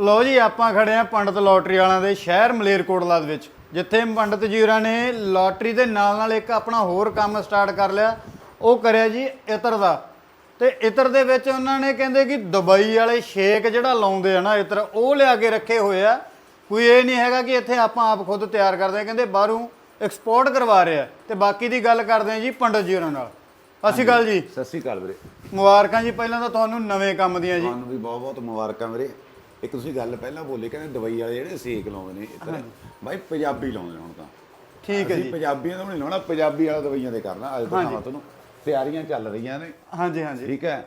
ਲਓ ਜੀ ਆਪਾਂ ਖੜੇ ਆ ਪੰਡਤ ਲੋਟਰੀ ਵਾਲਿਆਂ ਦੇ ਸ਼ਹਿਰ ਮਲੇਰਕੋਟਲਾ ਦੇ ਵਿੱਚ ਜਿੱਥੇ ਪੰਡਤ ਜੀ ਹੋਰਾਂ ਨੇ ਲੋਟਰੀ ਦੇ ਨਾਲ ਨਾਲ ਇੱਕ ਆਪਣਾ ਹੋਰ ਕੰਮ ਸਟਾਰਟ ਕਰ ਲਿਆ। ਉਹ ਕਰਿਆ ਜੀ ਇਤਰ ਦਾ। ਤੇ ਇਤਰ ਦੇ ਵਿੱਚ ਉਹਨਾਂ ਨੇ ਕਹਿੰਦੇ ਕਿ ਦੁਬਈ ਵਾਲੇ ਸ਼ੇਕ ਜਿਹੜਾ ਲਾਉਂਦੇ ਆ ਨਾ ਇਤਰ ਉਹ ਲਿਆ ਕੇ ਰੱਖੇ ਹੋਏ ਆ। ਕੋਈ ਇਹ ਨਹੀਂ ਹੈਗਾ ਕਿ ਇੱਥੇ ਆਪਾਂ ਆਪ ਖੁਦ ਤਿਆਰ ਕਰਦੇ ਆ ਕਹਿੰਦੇ ਬਾਹਰੋਂ ਐਕਸਪੋਰਟ ਕਰਵਾ ਰਹੇ ਆ। ਤੇ ਬਾਕੀ ਦੀ ਗੱਲ ਕਰਦੇ ਆ ਜੀ ਪੰਡਤ ਜੀ ਹੋਰਾਂ ਨਾਲ। ਅਸੀਂ ਗੱਲ ਜੀ। ਸਤਿ ਸ਼੍ਰੀ ਅਕਾਲ ਵੀਰੇ। ਮੁਬਾਰਕਾਂ ਜੀ ਪਹਿਲਾਂ ਤਾਂ ਤੁਹਾਨੂੰ ਨਵੇਂ ਕੰਮ ਦੀਆਂ ਜੀ। ਤੁਹਾਨੂੰ ਵੀ ਬਹੁਤ ਬਹੁਤ ਮੁਬਾਰਕਾਂ ਵੀਰੇ। ਇੱਕ ਤੁਸੀਂ ਗੱਲ ਪਹਿਲਾਂ ਬੋਲੀ ਕਹਿੰਦੇ ਦਵਾਈ ਵਾਲੇ ਜਿਹੜੇ ਸੇਕ ਲਾਉਂਦੇ ਨੇ ਇੱਧਰ ਬਾਈ ਪੰਜਾਬੀ ਲਾਉਂਦੇ ਹੁਣ ਤਾਂ। ਠੀਕ ਹੈ ਜੀ। ਪੰਜਾਬੀਆਂ ਦਾ ਨਹੀਂ ਲਾਉਣਾ ਪੰਜਾਬੀ ਵਾਲਾ ਦਵਾਈਆਂ ਦੇ ਕਰਨਾ ਅੱਜ ਤੋਂ ਤੁਹਾਨੂੰ। ਤਿਆਰੀਆਂ ਚੱਲ ਰਹੀਆਂ ਨੇ। ਹਾਂਜੀ ਹਾਂਜੀ। ਠੀਕ ਹੈ।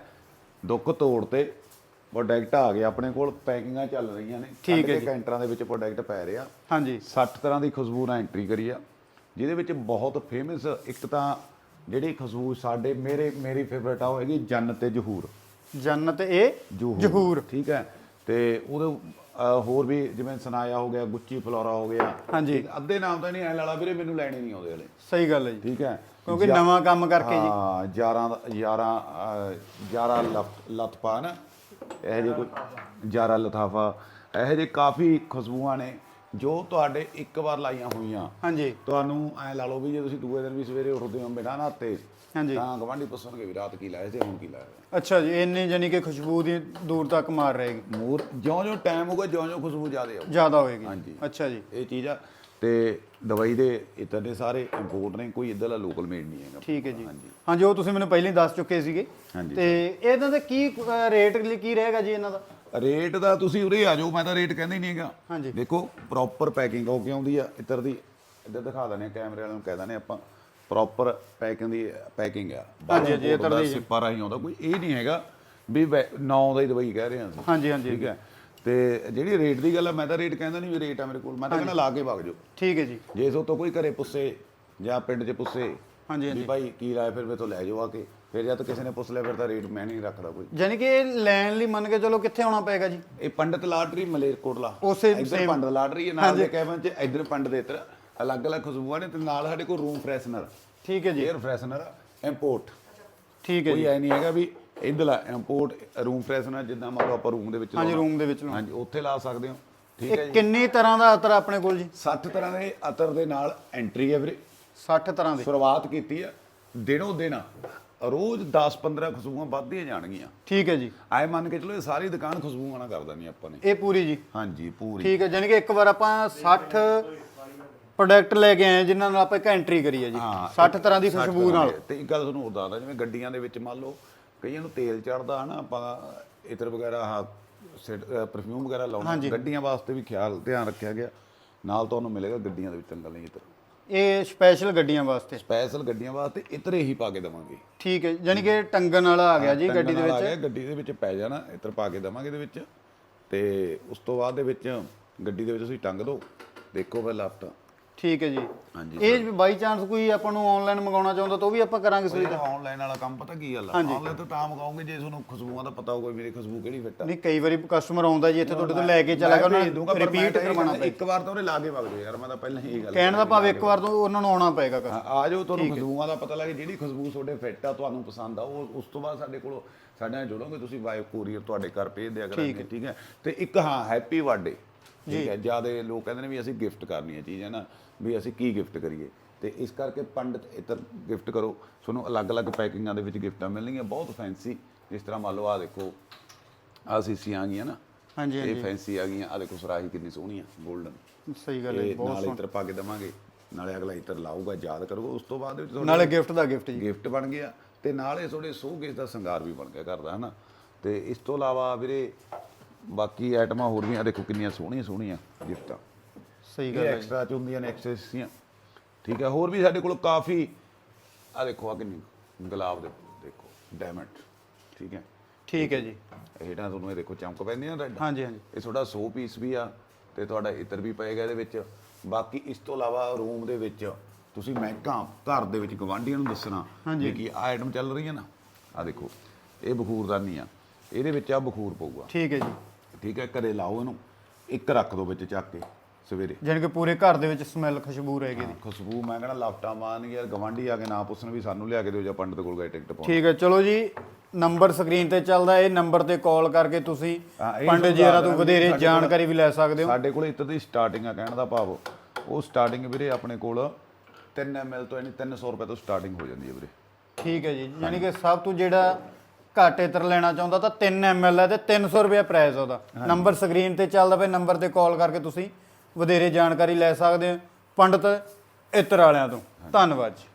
ਦੁੱਖ ਤੋੜ ਤੇ ਪ੍ਰੋਡਕਟ ਆ ਗਏ ਆਪਣੇ ਕੋਲ ਪੈਕਿੰਗਾਂ ਚੱਲ ਰਹੀਆਂ ਨੇ। ਠੀਕ ਕੱਢ ਕੇ ਕਾਊਂਟਰਾਂ ਦੇ ਵਿੱਚ ਪ੍ਰੋਡਕਟ ਪੈ ਰਿਹਾ। ਹਾਂਜੀ। 60 ਤਰ੍ਹਾਂ ਦੀ ਖੁਸ਼ਬੂ ਨਾਲ ਐਂਟਰੀ ਕਰੀ ਆ। ਜਿਹਦੇ ਵਿੱਚ ਬਹੁਤ ਫੇਮਸ ਇੱਕ ਤਾਂ ਜਿਹੜੀ ਖੁਸ਼ਬੂ ਸਾਡੇ ਮੇਰੇ ਮੇਰੀ ਫੇਵਰਟ ਆ ਉਹ ਹੈਗੀ ਜੰਨ ਤੇ ਜਹੂਰ। ਜੰਨਤ ਇਹ ਜਹੂਰ। ਠੀਕ ਹੈ। ਤੇ ਉਹਦੇ ਅਹ, ਹੋਰ ਵੀ ਜਿਵੇਂ ਸਨਾਇਆ ਹੋ ਗਿਆ ਗੁੱਚੀ ਫਲੋਰਾ ਹੋ ਗਿਆ। ਹਾਂਜੀ। ਅੱਧੇ ਨਾਮ ਤਾਂ ਨਹੀਂ ਐ ਲਾਲਾ ਵੀਰੇ ਮੈਨੂੰ ਲੈਣੇ ਨਹੀਂ ਆਉਂਦੇ ਹਲੇ। ਸਹੀ ਗੱਲ ਹੈ ਜੀ। ਠੀਕ ਹੈ? ਕਿਉਂਕਿ ਨਵਾਂ ਕੰਮ ਕਰਕੇ ਜੀ। ਹਾਂ 11 ਦਾ 11 ਅਹ, 11 ਲਫ- ਲਤਪਾ ਨਾ ਇਹ ਜੇ ਕੋਈ 11 ਲਥਾਫਾ। ਇਹ ਜੇ ਕਾਫੀ ਖੁਸ਼ਬੂਆਂ ਨੇ। ਜੋ ਤੁਹਾਡੇ ਇੱਕ ਵਾਰ ਲਾਈਆਂ ਹੋਈਆਂ ਹਾਂਜੀ। ਤੁਹਾਨੂੰ ਐ ਲਾ ਲਓ ਵੀ ਜੇ ਤੁਸੀਂ ਦੂਏ ਦਿਨ ਵੀ ਸਵੇਰੇ ਉੱਠਦੇ ਹੋ ਬਿਨਾਂ ਨਹਾਤੇ ਹਾਂਜੀ। ਤਾਂ ਗਵਾਂਢੀ ਪੁੱਛਣਗੇ ਵੀ ਰਾਤ ਕੀ ਲਾਇਆ ਤੇ ਹੁਣ ਕੀ ਲਾਇਆ ਅੱਛਾ ਜੀ ਇੰਨੀ ਜਾਨੀ ਕਿ ਖੁਸ਼ਬੂ ਦੀ ਦੂਰ ਤੱਕ ਮਾਰ ਰਹੇਗੀ। ਮੂਰ ਜਿਉਂ-ਜਿਉਂ ਟਾਈਮ ਹੋਊਗਾ ਜਿਉਂ-ਜਿਉਂ ਖੁਸ਼ਬੂ ਜ਼ਿਆਦਾ ਆਊ ਜ਼ਿਆਦਾ ਹੋਏਗੀ। ਹਾਂਜੀ। ਅੱਛਾ ਜੀ। ਇਹ ਚੀਜ਼ ਆ ਤੇ ਦਵਾਈ ਦੇ ਦੇ ਸਾਰੇ ਇੰਪੋਰਟ ਨੇ ਕੋਈ ਇੱਧਰਲਾ ਲੋਕਲ ਮੇਡ ਨਹੀਂ ਹੈਗਾ। ਠੀਕ ਹੈ ਜੀ। ਹਾਂਜੀ। ਉਹ ਤੁਸੀਂ ਮੈਨੂੰ ਪਹਿਲਾਂ ਹੀ ਦੱਸ ਚੁੱਕੇ ਸੀਗੇ। ਤੇ ਇਹਨਾਂ ਦਾ ਕੀ ਰੇਟ ਕੀ ਰਹੇਗਾ ਜੀ ਇਹਨਾਂ ਦਾ? ਰੇਟ ਦਾ ਤੁਸੀਂ ਉਰੇ ਆ ਜਾਓ ਮੈਂ ਤਾਂ ਰੇਟ ਕਹਿੰਦਾ ਹੀ ਨਹੀਂ ਹੈਗਾ। ਹਾਂਜੀ। ਦੇਖੋ ਪ੍ਰੋਪਰ ਪੈਕਿੰਗ ਹੋ ਕੇ ਆਉਂਦੀ ਆ ਇੱਧਰ ਦੀ ਇੱਧਰ ਦਿਖਾ ਦਨੇ ਕੈਮਰੇ ਵਾਲਿਆਂ ਨੂੰ ਕਹਿ ਦਨੇ ਆਪਾਂ ਪ੍ਰੋਪਰ ਪੈਕਿੰਗ ਦੀ ਪੈਕਿੰਗ ਆ। ਹਾਂਜੀ, ਹਾਂਜੀ, ਇੱਧਰ ਦੀ। ਸਿੱਪਾ ਰਾਹੀਂ ਆਉਂਦਾ ਕੋਈ ਇਹ ਨਹੀਂ ਹੈਗਾ ਵੀ 9 ਦਾ ਹੀ ਦਵਾਈ ਕਹਿ ਰਹੇ ਹਾਂ ਅਸੀਂ। ਹਾਂਜੀ ਹਾਂਜੀ। ਠੀਕ ਹੈ। ਤੇ ਜਿਹੜੀ ਰੇਟ ਦੀ ਗੱਲ ਆ ਮੈਂ ਤਾਂ ਰੇਟ ਕਹਿੰਦਾ ਨਹੀਂ ਵੀ ਰੇਟ ਆ ਮੇਰੇ ਕੋਲ ਮੈਂ ਤਾਂ ਕਹਿੰਦਾ ਲਾ ਕੇ ਵਗ ਜਾਓ। ਠੀਕ ਹੈ ਜੀ। ਜੇ ਸੋ ਤੋਂ ਕੋਈ ਘਰੇ ਪੁੱਛੇ ਜਾਂ ਪਿੰਡ 'ਚ ਪੁੱਛੇ ਹਾਂਜੀ ਵੀ ਹਾਂਜੀ ਭਾਈ ਕੀ ਰਾਏ ਫਿਰ ਮੇਥੋਂ ਲੈ ਜਾਓ ਆ ਕੇ। ਫਿਰ ਜਾਂ ਤਾਂ ਕਿਸੇ ਨੇ ਪੁੱਛ ਲਿਆ ਫਿਰ ਤਾਂ ਰੇਟ ਮੈਂ ਨਹੀਂ ਰੱਖਦਾ ਕੋਈ। ਜਾਨੀ ਕਿ ਇਹ ਲੈਣ ਲਈ ਮੰਨ ਕੇ ਚਲੋ ਕਿੱਥੇ ਆਉਣਾ ਪਏਗਾ ਜੀ? ਇਹ ਪੰਡਤ ਲਾਟਰੀ ਮਲੇਰਕੋਟਲਾ। ਉਸੇ ਇੱਧਰ same- ਪੰਡਤ ਲਾਟਰੀ ਹੈ ਨਾਲ ਦੇ ਕੈਬਨ 'ਚ ਇੱਧਰ ਪੰਡਤ ਦੇ ਇੱਧਰ। ਅਲੱਗ-ਅਲੱਗ ਖੁਸ਼ਬੂਆਂ ਨੇ ਤੇ ਨਾਲ ਸਾਡੇ ਕੋਲ ਰੂਮ ਫਰੈਸ਼ਨਰ ਠੀਕ ਹੈ ਜੀ। 에ਅਰ ਫਰੈਸ਼ਨਰ ਇੰਪੋਰਟ ਠੀਕ ਹੈ ਕੋਈ ਜੀ। ਐ ਨਹੀਂ ਹੈਗਾ ਵੀ ਇੱਧਰਲਾ ਇੰਪੋਰਟ ਰੂਮ ਫਰੈਸ਼ਨਰ ਜਿੱਦਾਂ ਮੰਨ ਲਓ ਆਪਾਂ ਰੂਮ ਦੇ ਵਿੱਚ ਹਾਂਜੀ ਲਾਉਣਾ। ਰੂਮ ਦੇ ਵਿੱਚ ਲਾਉਣਾ। ਹਾਂਜੀ ਉੱਥੇ ਲਾ ਸਕਦੇ ਹੋ। ਠੀਕ ਹੈ ਇਹ ਜੀ। ਕਿੰਨੀ ਤਰ੍ਹਾਂ ਦਾ ਅਤਰ ਆਪਣੇ ਕੋਲ ਜੀ? 60 ਤਰ੍ਹਾਂ ਦੇ ਅਤਰ ਦੇ ਨਾਲ ਐਂਟਰੀ ਹੈ ਵੀਰੇ। 60 ਤਰ੍ਹਾਂ ਦੇ। ਸ਼ੁਰੂਆਤ ਕੀਤੀ ਆ ਦਿਨੋਂ ਦਿਨ। ਰੋਜ਼ 10-15 ਖੁਸ਼ਬੂਆਂ ਵੱਧਦੀਆਂ ਜਾਣਗੀਆਂ। ਠੀਕ ਹੈ ਜੀ। ਆਏ ਮੰਨ ਕੇ ਚਲੋ ਇਹ ਸਾਰੀ ਦੁਕਾਨ ਖੁਸ਼ਬੂਆਂ ਨਾਲ ਕਰ ਦੇਣੀ ਆਪਾਂ ਨੇ। ਇਹ ਪੂਰੀ ਜੀ। ਹਾਂਜੀ ਪੂਰੀ। ਠੀਕ ਹੈ ਜਾਨੀ ਕਿ ਇੱਕ ਵਾਰ ਆਪਾਂ 60 ਪ੍ਰੋਡਕਟ ਲੈ ਕੇ ਆਏ ਜਿਨ੍ਹਾਂ ਨਾਲ ਆਪਾਂ ਇੱਕ ਐਂਟਰੀ ਕਰੀ ਹੈ ਜੀ। ਹਾਂ, 60 ਤਰ੍ਹਾਂ ਦੀ 60 ਖੁਸ਼ਬੂ ਨਾਲ। ਤੇ ਇੱਕ ਗੱਲ ਤੁਹਾਨੂੰ ਹੋਰ ਦੱਸਦਾ ਜਿਵੇਂ ਗੱਡੀਆਂ ਦੇ ਵਿੱਚ ਮੰਨ ਲਓ ਕਈਆਂ ਨੂੰ ਤੇਲ ਚੜਦਾ ਹਨਾ ਆਪਾਂ ਇਤਰ ਵਗੈਰਾ ਆਹ ਪਰਫਿਊਮ ਵਗੈਰਾ ਲਾਉਣਾ ਗੱਡੀਆਂ ਵਾਸਤੇ ਵੀ ਖਿਆਲ ਧਿਆਨ ਰੱਖਿਆ ਗਿਆ। ਨਾਲ ਤੁਹਾਨੂੰ ਮਿਲੇਗਾ ਗੱਡੀਆਂ ਦੇ ਵਿੱਚ ਟੰਗਲ ਨਹੀਂ ਇਤਰ। ਇਹ ਸਪੈਸ਼ਲ ਗੱਡੀਆਂ ਵਾਸਤੇ? ਸਪੈਸ਼ਲ ਗੱਡੀਆਂ ਵਾਸਤੇ ਇਤਰ ਹੀ ਪਾ ਕੇ ਦੇਵਾਂਗੇ। ਠੀਕ ਹੈ ਜਾਨੀ ਕਿ ਟੰਗਨ ਵਾਲਾ ਆ ਗਿਆ ਜੀ ਗੱਡੀ ਦੇ ਵਿੱਚ? ਗਿਆ, ਗੱਡੀ ਦੇ ਵਿੱਚ ਪੈ ਜਾਣਾ ਇਤਰ ਪਾ ਕੇ ਦੇਵਾਂਗੇ ਇਹਦੇ ਵਿੱਚ। ਤੇ ਉਸ ਤੋਂ ਬਾਅਦ ਦੇ ਵਿੱਚ ਗੱਡੀ ਦੇ ਵਿੱਚ ਤੁਸੀਂ ਟੰਗ ਦਿਓ। ਦੇਖੋ ਫਿਰ ਲੈਫਟ ਠੀਕ ਹੈ ਜੀ। ਹਾਂਜੀ ਇਹ ਬਾਈ ਚਾਂਸ ਕੋਈ ਆਪਾਂ ਨੂੰ ਆਨਲਾਈਨ ਮੰਗਾਉਣਾ ਚਾਹੁੰਦਾ ਤਾਂ ਉਹ ਵੀ ਆਪਾਂ ਕਰਾਂਗੇ ਸੁਵਿਧਾ ਆਨਲਾਈਨ ਵਾਲਾ ਕੰਮ ਪਤਾ ਕੀ ਗੱਲ ਆ? ਆਨਲਾਈਨ ਤਾਂ ਤਾਂ ਮੰਗਾਉਂਗੇ ਜੇ ਤੁਹਾਨੂੰ ਖੁਸ਼ਬੂਆਂ ਦਾ ਪਤਾ ਹੋਊਗਾ ਮੇਰੀ ਖੁਸ਼ਬੂ ਕਿਹੜੀ ਫਿੱਟ ਆ। ਨਹੀਂ ਕਈ ਵਾਰੀ ਕਸਟਮਰ ਆਉਂਦਾ ਜੀ ਇੱਥੇ ਤੁਹਾਡੇ ਤੋਂ ਲੈ ਕੇ ਚਲਾ ਗਿਆ ਉਹਨਾਂ ਰਿਪੀਟ ਤਾਂ ਕਰਵਾਉਣਾ ਕਹਿੰਦਾ ਇੱਕ ਵਾਰ ਤਾਂ ਉਹਨੇ ਲਾ ਕੇ ਵਗ ਜਾਓ ਯਾਰ ਮੈਂ ਤਾਂ ਪਹਿਲਾਂ ਹੀ ਇਹ ਗੱਲ ਕਹਿਣ ਦਾ ਭਾਵ ਇੱਕ ਵਾਰ ਤੋਂ ਉਹਨਾਂ ਨੂੰ ਆਉਣਾ ਪਏਗਾ ਆ ਜਾਓ ਤੁਹਾਨੂੰ ਖੁਸ਼ਬੂਆਂ ਦਾ ਪਤਾ ਲੱਗੇ ਜਿਹੜੀ ਖੁਸ਼ਬੂ ਤੁਹਾਡੇ ਫਿੱਟ ਆ ਤੁਹਾਨੂੰ ਪਸੰਦ ਆ ਉਹ ਉਸ ਤੋਂ ਬਾਅਦ ਸਾਡੇ ਕੋਲ ਸਾਡੇ ਨਾਲ ਜੁੜੋਗੇ ਤੁਸੀਂ ਬਾਈ ਕੋਰੀਅਰ ਤੁਹਾਡੇ ਘਰ ਭੇਜ ਦਿਆ ਕਰਾਂਗੇ ਠੀਕ ਹੈ। ਤੇ ਇੱਕ ਹਾਂ ਹੈਪੀ ਬਰਥਡੇ ਠੀਕ ਹੈ ਜਿਆਦੇ ਲੋਕ ਕਹਿੰਦੇ ਨੇ ਵੀ ਅਸੀਂ ਗਿਫਟ ਕਰਨੀ ਹੈ ਚੀਜ਼ ਹੈ ਨਾ? ਵੀ ਅਸੀਂ ਕੀ ਗਿਫਟ ਕਰੀਏ? ਤੇ ਇਸ ਕਰਕੇ ਪੰਡਤ ਇਤਰ ਗਿਫਟ ਕਰੋ। ਤੁਹਾਨੂੰ ਅਲੱਗ-ਅਲੱਗ ਪੈਕਿੰਗਾਂ ਦੇ ਵਿੱਚ ਗਿਫਟਾਂ ਮਿਲਣਗੀਆਂ ਬਹੁਤ ਫੈਂਸੀ ਜਿਸ ਤਰ੍ਹਾਂ ਮੰਨ ਲਓ ਆ ਦੇਖੋ ਆ ਸੀਸੀਆਂ ਆ ਗਈਆਂ ਨਾ? ਹਾਂਜੀ ਇਹ ਫੈਂਸੀ ਆ ਗਈਆਂ। ਆ ਦੇਖੋ ਸਰਾਹੀ ਕਿੰਨੀ ਸੋਹਣੀ ਆ 골ਡਨ ਸਹੀ ਗੱਲ ਹੈ ਜੀ, ਇਹ ਨਾਲ ਇਤਰ ਪਾ ਕੇ ਦਵਾਂਗੇ। ਨਾਲੇ ਅਗਲਾ ਇਤਰ ਲਾਊਗਾ ਯਾਦ ਕਰੂਗਾ ਉਸ ਤੋਂ ਬਾਅਦ ਦੇ ਵਿੱਚ ਨਾਲੇ ਗਿਫਟ ਦਾ ਗਿਫਟ ਜੀ। ਗਿਫਟ ਬਣ ਗਿਆ। ਤੇ ਨਾਲੇ ਤੁਹਾਡੇ ਸੋਹਗੇਸ ਦਾ ਸ਼ਿੰਗਾਰ ਵੀ ਬਣ ਗਿਆ ਘਰ ਦਾ ਹਨਾ ਤੇ ਇਸ ਤੋਂ ਇਲਾਵਾ ਵੀਰੇ ਬਾਕੀ ਆਈਟਮਾਂ ਹੋਰ ਵੀ ਆ ਦੇਖੋ ਕਿੰਨੀਆਂ ਸੋਹਣੀਆਂ ਸੋਹਣੀਆਂ ਗਿਫਟਾਂ। ਸਹੀ ਇਹ ਗੱਲ ਹੈ ਐਕਸਟਰਾ ਚ ਹੁੰਦੀਆਂ ਨੇ ਐਕਸੈਸਰੀਆਂ ਠੀਕ ਹੈ ਹੋਰ ਵੀ ਸਾਡੇ ਕੋਲ ਕਾਫੀ ਆ ਦੇਖੋ ਆ ਕਿੰਨੀ ਗੁਲਾਬ ਦੇ ਦੇਖੋ ਡਾਇਮੰਡ ਠੀਕ ਹੈ? ਠੀਕ ਹੈ ਜੀ। ਹੇਠਾਂ ਤੁਹਾਨੂੰ ਇਹ ਦੇਖੋ ਚਮਕ ਪੈਂਦੀ ਆ ਰੈੱਡ ਹਾਂਜੀ ਹਾਂਜੀ। ਇਹ ਤੁਹਾਡਾ 100 ਪੀਸ ਵੀ ਆ ਤੇ ਤੁਹਾਡਾ ਇਤਰ ਵੀ ਪਏਗਾ ਇਹਦੇ ਵਿੱਚ। ਬਾਕੀ ਇਸ ਤੋਂ ਇਲਾਵਾ ਰੂਮ ਦੇ ਵਿੱਚ ਤੁਸੀਂ ਮਹਿਕਾਂ ਘਰ ਦੇ ਵਿੱਚ ਗਵਾਂਢੀਆਂ ਨੂੰ ਦੱਸਣਾ ਵੀ ਕੀ ਆਈਟਮ ਚੱਲ ਰਹੀ ਹੈ ਨਾ? ਆ ਦੇਖੋ ਇਹ ਬਖੂਰਦਾਨੀ ਆ। ਇਹਦੇ ਵਿੱਚ ਆ ਬਖੂਰ ਪਊਗਾ। ਠੀਕ ਹੈ ਜੀ। ਠੀਕ ਹੈ ਘਰੇ ਲਾਓ ਇਹਨੂੰ। ਇੱਕ ਰੱਖ ਦਿਓ ਵਿੱਚ ਚੱਕ ਕੇ ਸਵੇਰੇ। ਜਾਣੀ ਕਿ ਪੂਰੇ ਘਰ ਦੇ ਵਿੱਚ ਸਮੈਲ ਖੁਸ਼ਬੂ ਰਹੇਗੀ ਦੀ ਖੁਸ਼ਬੂ ਮੈਂ ਕਹਿੰਦਾ ਲਾਫਟਾ ਮਾਨ ਯਾਰ ਗਵਾਂਢੀ ਆ ਕੇ ਨਾ ਪੁੱਛਣ ਵੀ ਸਾਨੂੰ ਲਿਆ ਕੇ ਦਿਓ ਜਾਂ ਪੰਡਤ ਕੋਲ ਗਏ ਟਿਕਟ ਪਾਉਣ। ਠੀਕ ਹੈ ਚਲੋ ਜੀ ਨੰਬਰ ਸਕਰੀਨ ਤੇ ਚੱਲਦਾ ਇਹ ਨੰਬਰ ਤੇ ਕਾਲ ਕਰਕੇ ਤੁਸੀਂ ਹਾਂ, ਇਹ ਪੰਡਿਤ ਤੁਹਾਨੂੰ ਜੀ ਹੋਰਾਂ ਤੋਂ ਵਧੇਰੇ ਜਾਣਕਾਰੀ ਵੀ ਲੈ ਸਕਦੇ ਹੋ। ਸਾਡੇ ਕੋਲ ਇੱਥੇ ਦੀ ਸਟਾਰਟਿੰਗ ਆ ਕਹਿਣ ਦਾ ਭਾਵ ਉਹ ਸਟਾਰਟਿੰਗ ਵੀਰੇ ਆਪਣੇ ਕੋਲ 3 ml ਤੋਂ ਯਾਨੀ 300 ਰੁਪਏ ਤੋਂ ਸਟਾਰਟਿੰਗ ਹੋ ਜਾਂਦੀ ਹੈ ਵੀਰੇ। ਠੀਕ ਹੈ ਜੀ ਯਾਨੀ ਕਿ ਸਭ ਤੋਂ ਜਿਹੜਾ ਘੱਟ ਇਤਰ ਲੈਣਾ ਚਾਹੁੰਦਾ ਤਾਂ 3 ml ਹੈ ਤੇ 300 ਰੁਪਏ ਪ੍ਰਾਈਸ ਉਹਦਾ। ਨੰਬਰ ਸਕਰੀਨ ਤੇ ਚੱਲਦਾ ਪਿਆ ਨੰਬਰ ਤੇ ਕਾਲ ਕਰਕੇ ਤੁਸੀਂ ਵਧੇਰੇ ਜਾਣਕਾਰੀ ਲੈ ਸਕਦੇ ਹੋ। ਪੰਡਤ ਇਤਰ ਵਾਲਿਆਂ ਤੋਂ। ਧੰਨਵਾਦ ਜੀ।